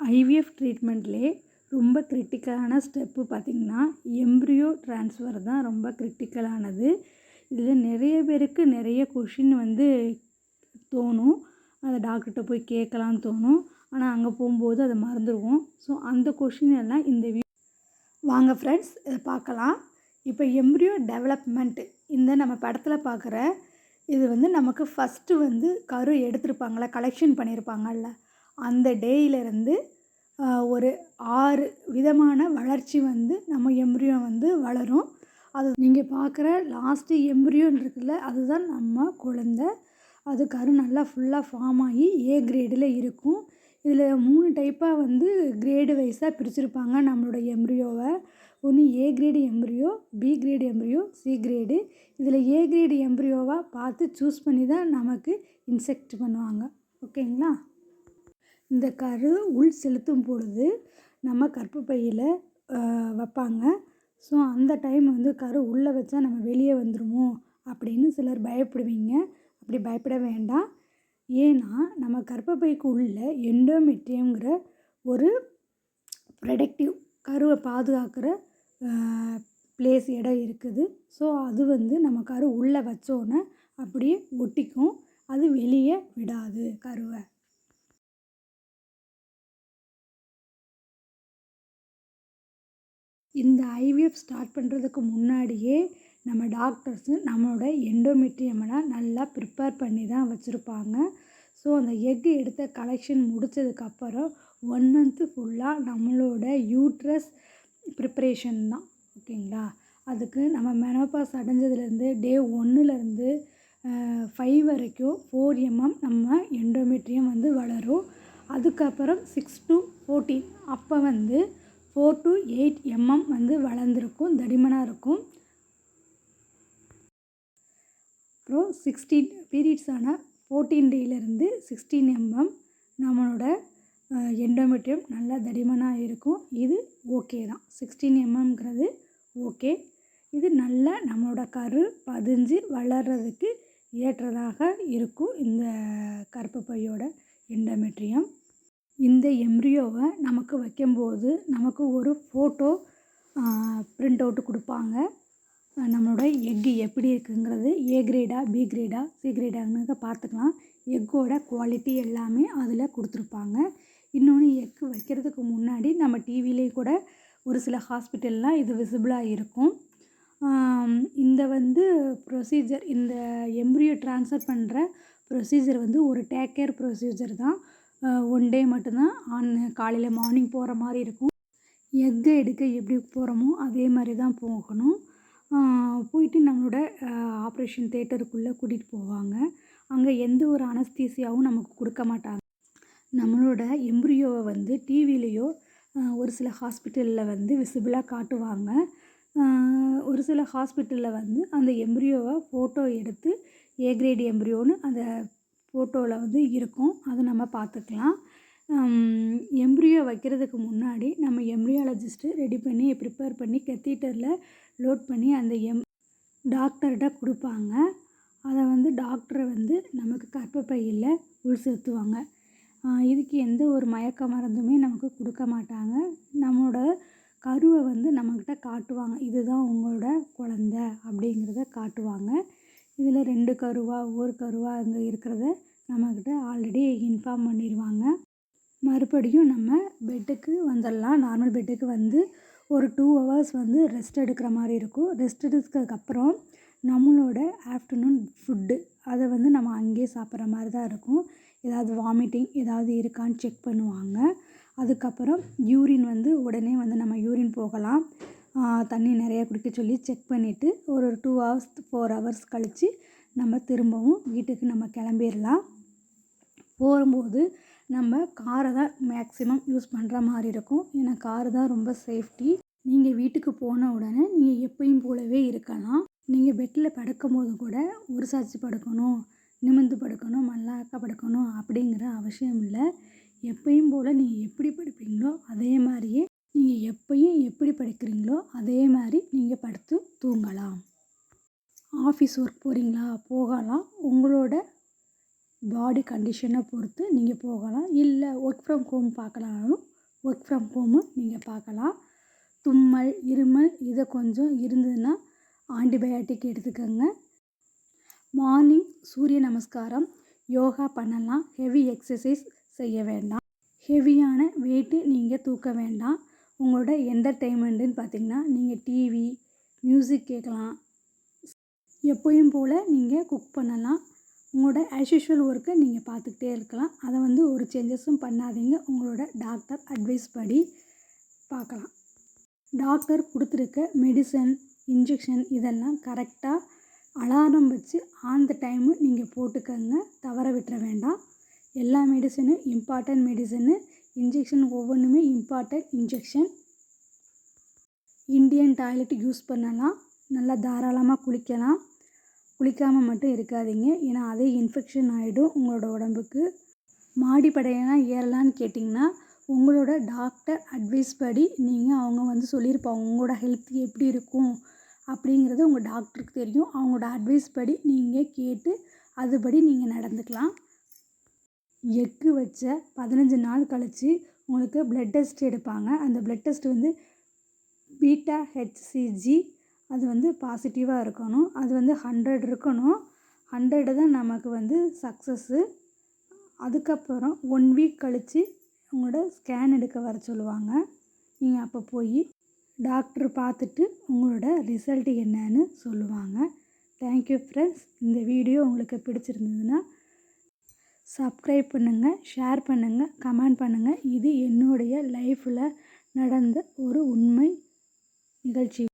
IVF ட்ரீட்மெண்ட்லே ரொம்ப கிரிட்டிக்கலான ஸ்டெப்பு பார்த்திங்கன்னா எம்ப்ரியோ ட்ரான்ஸ்ஃபர் தான் ரொம்ப கிரிட்டிக்கலானது இதில் நிறைய பேருக்கு நிறைய கொஷின் வந்து தோணும். அதை டாக்டர்கிட்ட போய் கேட்கலான்னு தோணும். ஆனால் அங்கே போகும்போது அதை மறந்துடுவோம். ஸோ அந்த கொஷின் எல்லாம் இந்த வீ வாங்க ஃப்ரெண்ட்ஸ் இதை பார்க்கலாம். இப்போ எம்ப்ரியோ டெவலப்மெண்ட் இந்த நம்ம படத்தில் பார்க்குற இது வந்து நமக்கு ஃபஸ்ட்டு வந்து கரு எடுத்திருப்பாங்கள கலெக்ஷன் பண்ணியிருப்பாங்கல்ல. அந்த டேயிலேருந்து ஒரு ஆறு விதமான வளர்ச்சி வந்து நம்ம எம்ப்ரியோ வந்து வளரும். அது நீங்கள் பார்க்குற லாஸ்ட்டு எம்ப்ரியோன்னு இருக்குல்ல அதுதான் நம்ம குழந்த. அது கரு நல்லா ஃபுல்லாக ஃபார்ம் ஆகி ஏ கிரேடில் இருக்கும். இதில் மூணு டைப்பாக வந்து கிரேடு வைஸாக பிரிச்சிருப்பாங்க நம்மளோட எம்ப்ரியோவை. ஒன்று A grade embryo B grade embryo C grade இதில் ஏ கிரேடு எம்ப்ரியோவாக பார்த்து சூஸ் பண்ணி தான் நமக்கு இன்செக்ட் பண்ணுவாங்க. ஓகேங்களா? இந்த கரு உள் செலுத்தும் பொழுது நம்ம கர்ப்பப்பையில் வைப்பாங்க. ஸோ அந்த டைம் வந்து கரு உள்ளே வச்சா நம்ம வெளியே வந்துடுமோ அப்படின்னு சிலர் பயப்படுவீங்க. அப்படி பயப்பட வேண்டாம். ஏன்னா நம்ம கற்பப்பைக்கு உள்ள எண்டோமெட்ரியம்ங்கிற ஒரு ப்ரொடக்டிவ் கருவை பாதுகாக்கிற ப்ளேஸ் இடம் இருக்குது. ஸோ அது வந்து நம்ம கரு உள்ளே வச்சோன்னே அப்படியே ஒட்டிக்கும். அது வெளியே விடாது கருவை. இந்த ஐவிஎஃப் ஸ்டார்ட் பண்ணுறதுக்கு முன்னாடியே நம்ம டாக்டர்ஸு நம்மளோட எண்டோமெட்ரியமெல்லாம் நல்லா ப்ரிப்பேர் பண்ணி தான் வச்சுருப்பாங்க. ஸோ அந்த எக்கு எடுத்த கலெக்ஷன் முடித்ததுக்கப்புறம் ஒன் மந்த்து ஃபுல்லாக நம்மளோட யூட்ரஸ் ப்ரிப்பரேஷன் தான். ஓகேங்களா? அதுக்கு நம்ம மெனோபாஸ் அடைஞ்சதுலேருந்து டே ஒன்றுலேருந்து ஃபைவ் வரைக்கும் ஃபோர் எம்எம் நம்ம எண்டோமெட்ரியம் வந்து வளரும். அதுக்கப்புறம் சிக்ஸ் டு ஃபோர்டீன் அப்போ வந்து ஃபோர் டு எயிட் எம்எம் வந்து வளர்ந்துருக்கும் தடிமனாக இருக்கும். அப்புறம் சிக்ஸ்டீன் பீரியட்ஸ் ஆனால் ஃபோர்டீன் டேலேருந்து சிக்ஸ்டீன் எம்எம் நம்மளோட எண்டோமெட்ரியம் நல்லா தடிமனாக இருக்கும். இது ஓகே தான். சிக்ஸ்டீன் எம்எம்ங்கிறது ஓகே. இது நல்ல நம்மளோட கரு பதிஞ்சு வளர்கிறதுக்கு ஏற்றதாக இருக்கும் இந்த கர்ப்பப்பையோட எண்டோமெட்ரியம். இந்த எம்ப்ரியோவை நமக்கு வைக்கும்போது நமக்கு ஒரு ஃபோட்டோ ப்ரிண்ட் அவுட்டு கொடுப்பாங்க. நம்மளோட எக்கு எப்படி இருக்குங்கிறது ஏ கிரேடா பி கிரேடா சி கிரேடாங்கிறத பார்த்துக்கலாம். எக்கோட குவாலிட்டி எல்லாமே அதில் கொடுத்துருப்பாங்க. இன்னொன்று எக்கு வைக்கிறதுக்கு முன்னாடி நம்ம டிவிலே கூட ஒரு சில ஹாஸ்பிட்டல்லாம் இது விசிபிளாக இருக்கும். இந்த வந்து ப்ரொசீஜர் இந்த எம்ப்ரியோ ட்ரான்ஸ்ஃபர் பண்ணுற ப்ரொசீஜர் வந்து ஒரு டேக் கேர் ப்ரொசீஜர் தான். ஒன் டே மட்டும்தான் ஆன் காலையில் மார்னிங் போகிற மாதிரி இருக்கும். எக்கை எடுக்க எப்படி போகிறோமோ அதே மாதிரி தான் போகணும் போயிட்டு நம்மளோட ஆப்ரேஷன் தேட்டருக்குள்ளே கூட்டிகிட்டு போவாங்க. அங்கே எந்த ஒரு அனஸ்தீசியாவும் நமக்கு கொடுக்க மாட்டாங்க. நம்மளோட எம்ப்ரியோவை வந்து டிவிலேயோ ஒரு சில ஹாஸ்பிட்டலில் வந்து விசிபிளாக காட்டுவாங்க. ஒரு சில ஹாஸ்பிட்டலில் வந்து அந்த எம்ப்ரியோவை ஃபோட்டோ எடுத்து ஏ கிரேட் எம்ப்ரியோன்னு அந்த ஃபோட்டோவில் வந்து இருக்கும். அதை நம்ம பார்த்துக்கலாம். எம்ப்ரியோ வைக்கிறதுக்கு முன்னாடி நம்ம எம்ப்ரியாலஜிஸ்ட்டு ரெடி பண்ணி ப்ரிப்பேர் பண்ணி கெத்தீட்டரில் லோட் பண்ணி அந்த எம் டாக்டர்கிட்ட கொடுப்பாங்க. அதை வந்து டாக்டரை வந்து நமக்கு கற்பப்பையில் உள் செலுத்துவாங்க. இதுக்கு எந்த ஒரு மயக்க மருந்துமே நமக்கு கொடுக்க மாட்டாங்க. நம்மளோட கருவை வந்து நம்மக்கிட்ட காட்டுவாங்க. இதுதான் உங்களோட குழந்த அப்படிங்கிறத காட்டுவாங்க. இதில் ரெண்டு கருவா ஒரு கருவா அங்கே இருக்கிறத நம்மக்கிட்ட ஆல்ரெடி இன்ஃபார்ம் பண்ணிடுவாங்க மறுபடியும் நம்ம பெட்டுக்கு வந்துடலாம். நார்மல் பெட்டுக்கு வந்து ஒரு டூ ஹவர்ஸ் வந்து ரெஸ்ட் எடுக்கிற மாதிரி இருக்கும். ரெஸ்ட் எடுத்ததுக்கப்புறம் நம்மளோட ஆஃப்டர்நூன் ஃபுட்டு அதை வந்து நம்ம அங்கேயே சாப்பிட்ற மாதிரி தான் இருக்கும். ஏதாவது வாமிட்டிங் ஏதாவது இருக்கான்னு செக் பண்ணுவாங்க. அதுக்கப்புறம் யூரின் வந்து உடனே வந்து நம்ம யூரின் போகலாம். தண்ணி நிறையா குடிக்க சொல்லி செக் பண்ணிவிட்டு ஒரு டூ ஹவர்ஸ் ஃபோர் ஹவர்ஸ் கழித்து நம்ம திரும்பவும் வீட்டுக்கு நம்ம கிளம்பிடலாம் போகும்போது நம்ம காரை தான் மேக்ஸிமம் யூஸ் பண்ணுற மாதிரி இருக்கும். ஏன்னா காரு தான் ரொம்ப சேஃப்டி நீங்கள் வீட்டுக்கு போன உடனே நீங்கள் எப்பயும் போலவே இருக்கலாம். நீங்கள் பெட்டில் படுக்கும்போது கூட ஒரு சாட்சி படுக்கணும் நிமிர்ந்து படுக்கணும் மல்லாக்க படுக்கணும் அப்படிங்கிற அவசியம் இல்லை. எப்பயும் போல் நீங்கள் எப்படி படுப்பீங்களோ அதே மாதிரியே நீங்கள் எப்பயும் எப்படி படுக்கிறீங்களோ அதே மாதிரி நீங்கள் படுத்து தூங்கலாம். ஆஃபீஸ் ஒர்க் போகிறீங்களா போகலாம். உங்களோட பாடி கண்டிஷனை பொறுத்து நீங்கள் போகலாம். இல்லை ஒர்க் ஃப்ரம் ஹோம் பார்க்கலானாலும் ஒர்க் ஃப்ரம் ஹோமும் நீங்கள் பார்க்கலாம். தும்மல் இருமல் இதை கொஞ்சம் இருந்ததுன்னா ஆன்டிபயாட்டிக் எடுத்துக்கோங்க. மார்னிங் சூரிய நமஸ்காரம் யோகா பண்ணலாம். ஹெவி எக்ஸசைஸ் செய்ய வேண்டாம். ஹெவியான வெயிட்டு நீங்கள் தூக்க வேண்டாம். உங்களோட என்டர்டெயின்மெண்ட்டுன்னு பார்த்தீங்கன்னா நீங்கள் டிவி மியூசிக் கேட்கலாம். எப்போயும் போல் நீங்கள் குக் பண்ணலாம். உங்களோட ஆஸ் யூஷுவல் ஒர்க்கை நீங்கள் பார்த்துக்கிட்டே இருக்கலாம். அதை வந்து ஒரு சேஞ்சஸும் பண்ணாதீங்க. உங்களோட டாக்டர் அட்வைஸ் படி பார்க்கலாம். டாக்டர் கொடுத்துருக்க மெடிசன் இன்ஜெக்ஷன் இதெல்லாம் கரெக்டாக அலாரம் வச்சு ஆன் த டைமு நீங்கள் போட்டுக்கங்க. தவற விட்டுற வேண்டாம். எல்லா மெடிசனும் இம்பார்ட்டன்ட் மெடிசனு இன்ஜெக்ஷன் ஒவ்வொன்றுமே important injection Indian toilet use பண்ணலாம். நல்லா தாராளமாக குளிக்கலாம். குளிக்காமல் மட்டும் இருக்காதீங்க. ஏன்னா அதே இன்ஃபெக்ஷன் ஆகிடும் உங்களோட உடம்புக்கு. மாடிப்படையெல்லாம் ஏறலான்னு கேட்டிங்கன்னா உங்களோட டாக்டர் அட்வைஸ் படி நீங்கள் அவங்க வந்து சொல்லியிருப்பாங்க உங்களோட ஹெல்த் எப்படி இருக்கும்? அப்படிங்கிறது உங்கள் டாக்டருக்கு தெரியும். அவங்களோட அட்வைஸ் படி நீங்கள் கேட்டு அதுபடி நீங்கள் நடந்துக்கலாம். எக்கு வச்ச பதினஞ்சு நாள் கழித்து உங்களுக்கு ப்ளட் டெஸ்ட் எடுப்பாங்க. அந்த ப்ளட் டெஸ்ட் வந்து பீட்டா ஹெச்சிஜி அது வந்து பாசிட்டிவாக இருக்கணும். அது வந்து ஹண்ட்ரட் இருக்கணும். ஹண்ட்ரடு தான் நமக்கு வந்து சக்ஸஸ்ஸு அதுக்கப்புறம் ஒன் வீக் கழித்து உங்களோட ஸ்கேன் எடுக்க வர சொல்லுவாங்க. நீங்கள் அப்போ போய் டாக்டர் பார்த்துட்டு உங்களோட ரிசல்ட்டு என்னன்னு சொல்லுவாங்க. தேங்க்யூ ஃப்ரெண்ட்ஸ் இந்த வீடியோ உங்களுக்கு பிடிச்சிருந்ததுன்னா சப்ஸ்கிரைப் பண்ணுங்கள் ஷேர் பண்ணுங்கள் கமெண்ட் பண்ணுங்கள் இது என்னுடைய லைஃப்பில் நடந்த ஒரு உண்மை நிகழ்ச்சி.